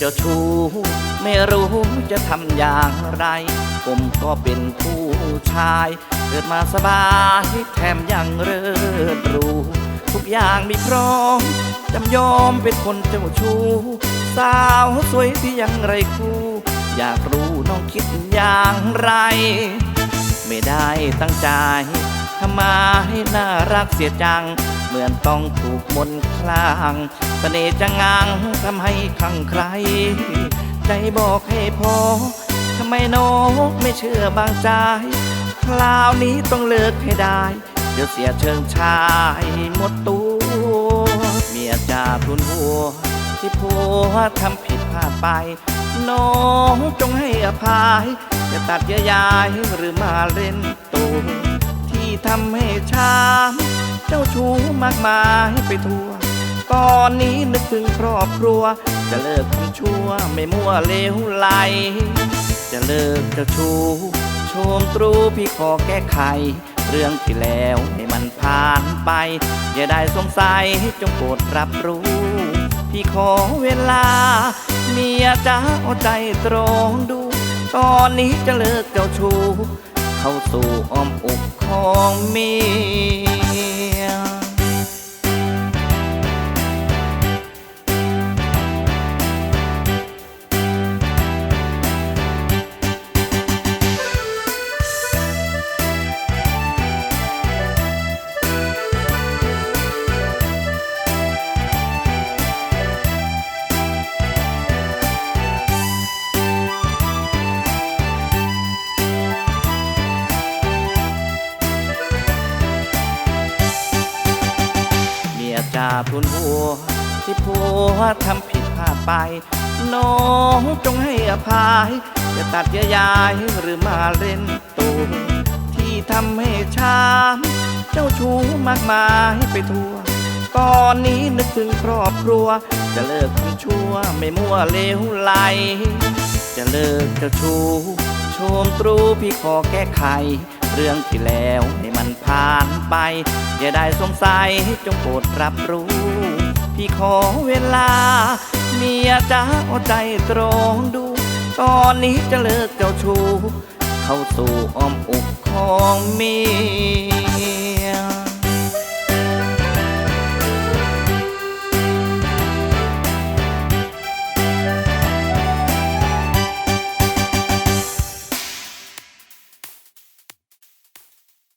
จ้าชู้ไม่รู้จะทำอย่างไร ผมก็เป็นผู้ชาย เกิดมาสบายแถมยังเริดรู้ ทุกอย่างมีพร้อมจำยอมเป็นคนเจ้าชู้สาวสวยที่ยังไรคู่อยากรู้น้องคิดอย่างไร ไม่ได้ตั้งใจทำไมาให้น่ารักเสียจัง เหมือนต้องถูกมนคลางเสน่ห์จะงังทำให้คลั่งใคร ใจบอกให้พอทำไมน้องไม่เชื่อบางใจ คราวนี้ต้องเลิกให้ได้ เดี๋ยวเสียเชิงชายหมดตัว เมียจ่าทุนหัว ที่ผัวทำผิดพลาดไป น้องจงให้อภัยจะตัดเยอะยายหรือมาเล่นตัว ที่ทำให้ช้ำเจ้าชู้มากมายไปทั่ว ตอนนี้นึกถึงครอบครัว จะเลิกทำชั่วไม่มั่วเลวไหล จะเลิกเจ้าชู้โชมตรูพี่ขอแก้ไข เรื่องที่แล้วให้มันผ่านไป อย่าได้สงสัยจงโปรดรับรู้ พี่ขอเวลา เมียจ้าเอาใจตรงดู ตอนนี้จะเลิกเจ้าชู้ เข้าสู่อ้อมอกของเมีย ยจ่าทุนหัว ที่ผัวทำผิดพลาดไป น้องจงให้อภัยจะตัดเยอะยายหรือมาเล่นตัวที่ทำให้ช้ำเจ้าชู้มากมายไปทั่ว ตอนนี้นึกถึงครอบครัว จะเลิกทำชั่วไม่มั่วเลวไหล จะเลิกเจ้าชู้ชมตรูพี่ขอแก้ไข เรื่องที่แล้วให้มันผ่านไป อย่าได้สงสัยจงโปรดรับรู้ พี่ขอเวลา เมียจ้าเอาใจตรองดู ตอนนี้จะเลิกเจ้าชู้เข้าสู่อ้อมอกของเมีย